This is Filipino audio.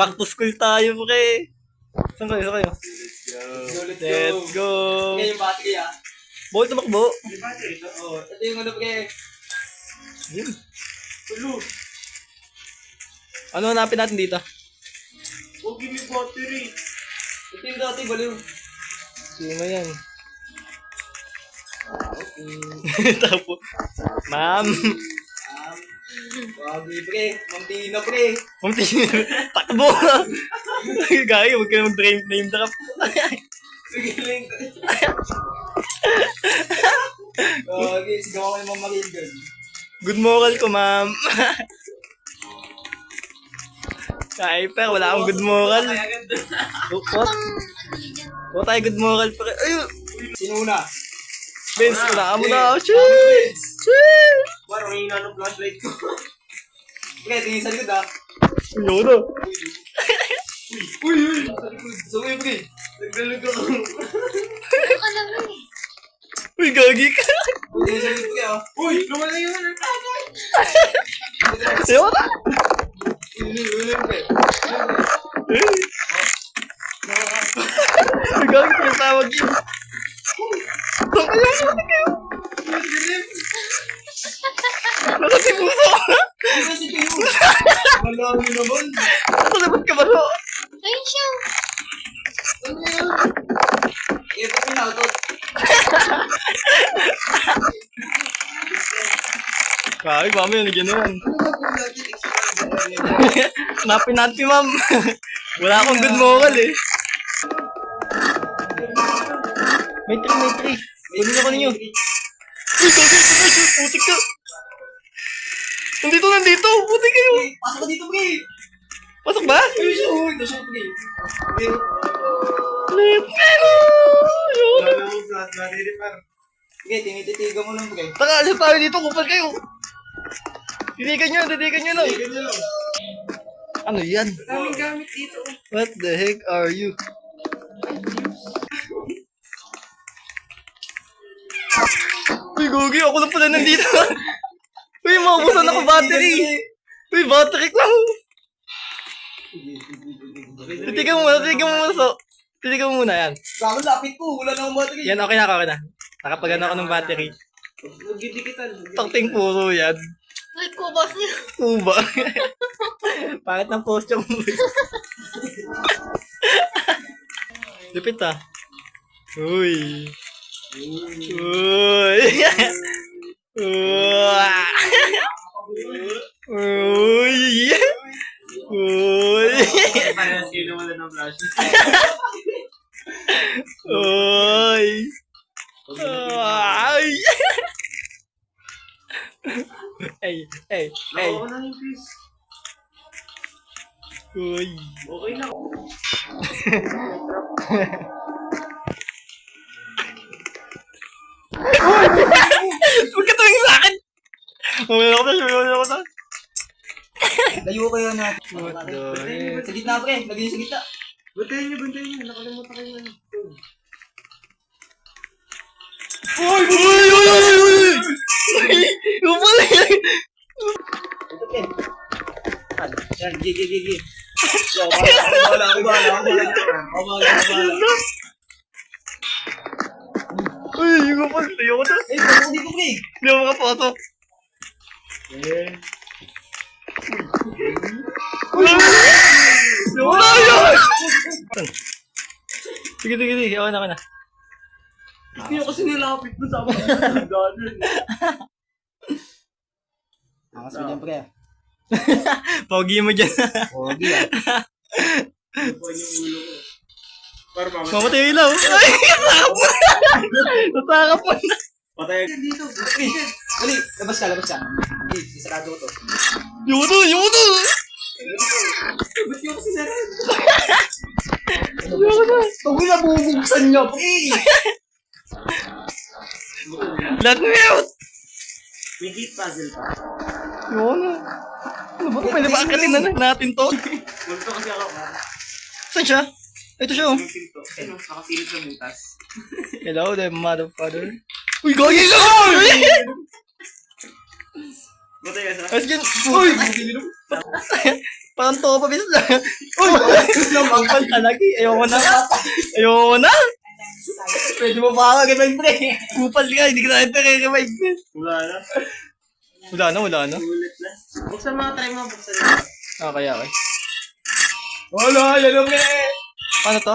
Back to school tayo, pre. Saan kayo? Saan kayo? Let's Let's go. Okay, yung battery ah. Bawal tumakbo. Yung battery? Oo. Ito yung ano, pre. Yun. Tulo. Ano hanapin natin dito? Oh, give me battery. Ito yung dati, baliw. Sino yan? Tapo. Ma'am. Wagi, pre. Mantina, pre. Mamti. Takbo. Gaya, huwag ka na mag-drain name drop. Sige, link. Wagi, sigaw ako ng mamarin doon. Good moral ko, ma'am. Ay, pero wala akong good moral. What? What tayo good moral, pre? Ayun. Sino una? Vince, wala mo na. Cheers! Cheers! Parang may ng flashlight ko. Pre, tingin sa likod ah. Ayun na. Uy, uy! Sa likod. Sumay, pre. Nagdalag ako. Uy, gagi ka. Tingin sa likod, ah. Uy! Lumalayo na ng tatay! Ayun na. Uy, uy, pre. Gagi, pinatawag yun. Saan kaya? Malami naman. Nakalipat ka ba so? Ayun siya. Ano yan? Eh, pa pinautot. Kaya, mami, ano? Ano expired? Hanapin natin, ma'am. Wala akong good moral eh. May tree, may tree. Kunin ako ninyo. Uy, gagi, gagi, putik ka. Nandito, nandito. Putik kayo. Pasok ka dito, pre. Pasok ba? Uy, siya, uy. Nasya, pre. Pre. Pero. Yun. Sige, tinititigan mo lang, pre. Taka, alis tayo dito. Kupal kayo. Titigan nyo, titigan nyo lang. Tigan nyo lang. Ano yan? Daming gamit dito. What the heck are you? Uy, Gogi, ako lang pala nandito. Uy, maubusan ako battery. Uy, battery ko. Titigan mo muna, titigan mo muna. So, titigan mo muna, yan. Bakit lapit ko? Wala na akong battery. Yan, okay na, okay na. Nakapagano ako ng battery. Magdidikitan. Takting puro yan. Ay, kubas niya. Uba. Bakit ng post yung Lupit ah. Uy. Uy. Uy. Uy. Parang sino wala ng. Uy. Ay. Ay, ay, ay. Oo na yung. Uy. Okay na. Huwag ka tumingin sa akin! Mamaya ako na, mamaya ako na. Layo kayo natin. What the? Sa gitna, pre. Lagay niyo sa gitna. Bantayan niyo, bantayan niyo. Nakalimutan kayo ano. Uy! Uy! Uy! Uy! Uy! Uy! Yan! Ito, pre. Yan, gi, gi, gi, gi. Yo, ako. Ako, bahala ako, bahala. Uy! Yung pala, tayo ko na. Eh, dito, pre. Hindi ako makapasok. Wala yun! Sige, sige, sige. Na, ako na. Hindi ako kasi nilapit mo sa mga ganun. Angas mo dyan, pre. Pogi mo dyan. Pogi, ah. Mamatay. Yung ilaw. Ay! Nasakap mo na! Nasakap mo na! Patay. Dito, pre. Dali, labas ka, labas ka. Hindi, sisarado ko to. Yung to! Yung to! Ba't yung kasi sarado? Yung to! Pag wala bubuksan pre. Let me out! May puzzle pa. Yung na. Ano ba? Pwede ba akatin na natin to? Multo kasi ako. Saan siya? Ito siya oh. Ano? Nakasilip sa butas. Hello there, motherfucker. Uy, gagi ka! Batay ka sa... Ayos dyan. Uy! Parang to pa bis na. Uy! Lumakpan talaga eh. Ayoko na. Ayoko na. Pwede mo pa ako, ganun pre. Kupal ka. Hindi ka na ito kaya-revive. Wala na. Wala na, wala na. Ulit na. Buksan mo, try mo, buksan mo. Ah, kaya okay. Wala, yan ang eh. Paano to?